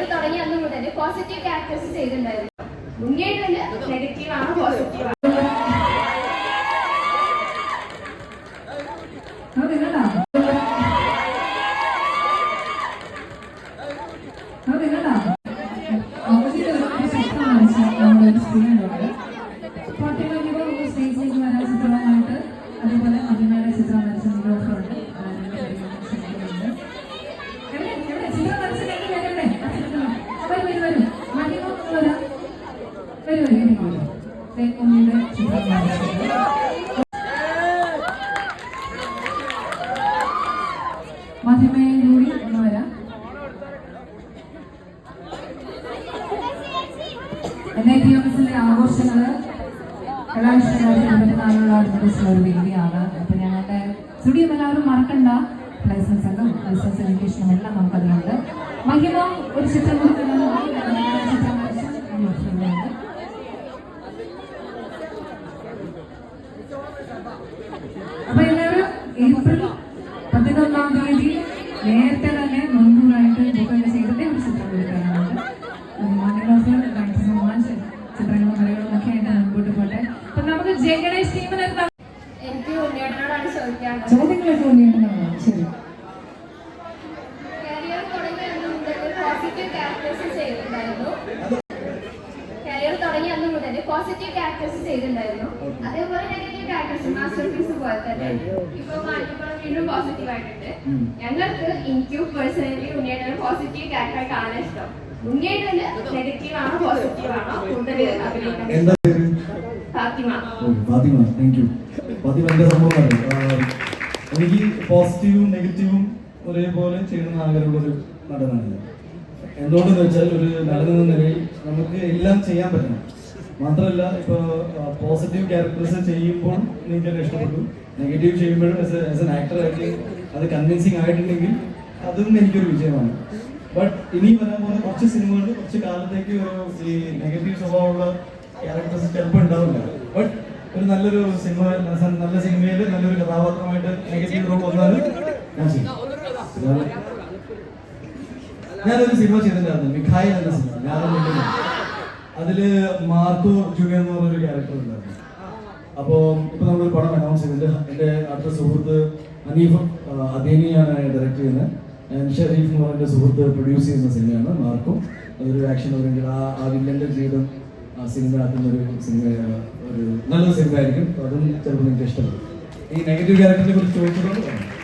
Career തുടങ്ങിയ അന്ന് മുതൽ പോസിറ്റീവ് ക്യാരക്ടേഴ്സ് ചെയ്തിട്ടുണ്ടായിരുന്നു. മുന്നേറ്റം നെഗറ്റീവ് ആണ് പോസിറ്റീവ് ഉണ്ണിയുടെ ചിത്രം വരച്ചത് മാധ്യമയിലൂടെ ഒന്ന് വരാം എൻ ഐ ടി എം എസിന്റെ ആഘോഷങ്ങൾ കലാവിഷ്കാരത്തിൽ ഇരുപത്തിനാലുള്ള നിർദ്ദേശിച്ച ഒരു വേദിയാണ് അപ്പൊ ഞങ്ങളുടെ എല്ലാവരും മറക്കണ്ട ലൈസൻസ് ലൈസൻസ് എഡ്യൂക്കേഷനും എല്ലാം നമുക്കറിയുണ്ട് മഹിമ ഒരു ചിത്രം വരച്ച് ഉണ്ട് അപ്പൊ എല്ലാവരും ഏപ്രിൽ പതിനൊന്നാം തീയതി നേരത്തെ തന്നെ മുൻകൂറായിട്ട് ബുക്കൊക്കെ ചെയ്തിട്ട് ഒരു ചിത്രം കൊടുക്കാനാണ് മാധ്യമോത്സവം താങ്ക് യു സോ മച്ച് ചിത്രങ്ങളും കലകളും ഒക്കെ ആയിട്ട് മുൻപോട്ട് പോട്ടെ. അപ്പൊ നമുക്ക് ജയ ഗണേഷ് ടീമിന് എന്താ? എനിക്ക് ഉണ്ണിയേട്ടനോടാണ് ചോദിക്കാനുള്ളത് ചോദ്യങ്ങളൊക്കെ ഉണ്ടെന്നുള്ളതാണ് ശരി. കരിയർ തുടങ്ങിയ അന്ന് പോസിറ്റീവ് ക്യാരക്ടേഴ്സ് ചെയ്തിട്ടുണ്ടായിരുന്നു അന്ന് മുതൽ പോസിറ്റീവ് ക്യാരക്ടേഴ്സ് ചെയ്തിട്ടുണ്ടായിരുന്നു അതേപോലെ നെഗറ്റീവ് ക്യാരക്ടേഴ്സ് മാസ്റ്റർ പീസ് പോലെ തന്നെ ഇപ്പൊ മാറ്റിപ്പുറം വീണ്ടും പോസിറ്റീവ് ആയിട്ടുണ്ട്. ഞങ്ങൾക്ക് എനിക്ക് പേഴ്സണലി ഉണ്ണിയേട്ടന് പോസിറ്റീവ് ക്യാരക്ടർ കാണാൻ ഇഷ്ടം. ഉണ്ണിയേട്ടന് നെഗറ്റീവ് ആണോ പോസിറ്റീവ് ആണോ? കൂടുതൽ അഭിനയിക്കുന്നത് ഫാത്തിമ. ഫാത്തിമ. താങ്ക് യു ഫാത്തിമ സംഭവമാണ് എനിക്ക് പോസിറ്റീവും നെഗറ്റീവും ഒരേപോലെ ചെയ്യുന്ന ആഗ്രഹമുള്ളൊരു നടനാണ് ഞാൻ. എന്തുകൊണ്ടെന്ന് വെച്ചാൽ ഒരു നടനെന്ന നിലയിൽ നമുക്ക് എല്ലാം ചെയ്യാൻ പറ്റണം. മാത്രമല്ല ഇപ്പോൾ പോസിറ്റീവ് ക്യാരക്ടേഴ്സ് ചെയ്യുമ്പോൾ എനിക്ക് അത് ഇഷ്ടപ്പെട്ടു നെഗറ്റീവ് ചെയ്യുമ്പോഴും ആസ് ആസ് ആക്ടറായിട്ട് അത് കൺവിൻസിങ് ആയിട്ടുണ്ടെങ്കിൽ അതും എനിക്കൊരു വിജയമാണ്. ബട്ട് ഇനി വരാൻ പോകുന്ന കുറച്ച് സിനിമകൾ കുറച്ച് കാലത്തേക്ക് ഈ നെഗറ്റീവ് സ്വഭാവമുള്ള ക്യാരക്ടേഴ്സ് ചിലപ്പോൾ ഉണ്ടാവില്ല. ബട്ട് ഒരു നല്ലൊരു സിനിമ നല്ല സിനിമയിൽ നല്ലൊരു കഥാപാത്രമായിട്ട് നെഗറ്റീവ് റോൾ വന്നാൽ ഞാനൊരു സിനിമ ചെയ്തിട്ടുണ്ടായിരുന്നു. മിഖായി എന്ന സിനിമ ഞാൻ അതിൽ മാർക്കോ ജൂനിയർ എന്ന് പറഞ്ഞൊരു ക്യാരക്ടർ ഉണ്ടായിരുന്നു. അപ്പോ ഇപ്പൊ നമ്മളൊരു പടം അനൗൺസ് ചെയ്തിട്ടുണ്ട് എന്റെ അടുത്ത സുഹൃത്ത് അനീഫ് അദീനിയാണ് ഡയറക്ട് ചെയ്യുന്നത്. ഷരീഫ് എന്ന് പറഞ്ഞ സുഹൃത്ത് പ്രൊഡ്യൂസ് ചെയ്യുന്ന സിനിമയാണ് മാർക്കോ. അതൊരു ആക്ഷൻ ഓറിയന്റഡ് ആ ആ വില്ലന്റെ ജീവിതം ആ സിനിമ ആക്കുന്ന ഒരു സിനിമ ഒരു നല്ലൊരു സിനിമ ആയിരിക്കും അതും ചിലപ്പോൾ നിങ്ങൾക്ക് ഇഷ്ടപ്പെടും ഈ നെഗറ്റീവ് ക്യാരക്ടറിനെ കുറിച്ച് ചോദിച്ചതുകൊണ്ട് പറഞ്ഞു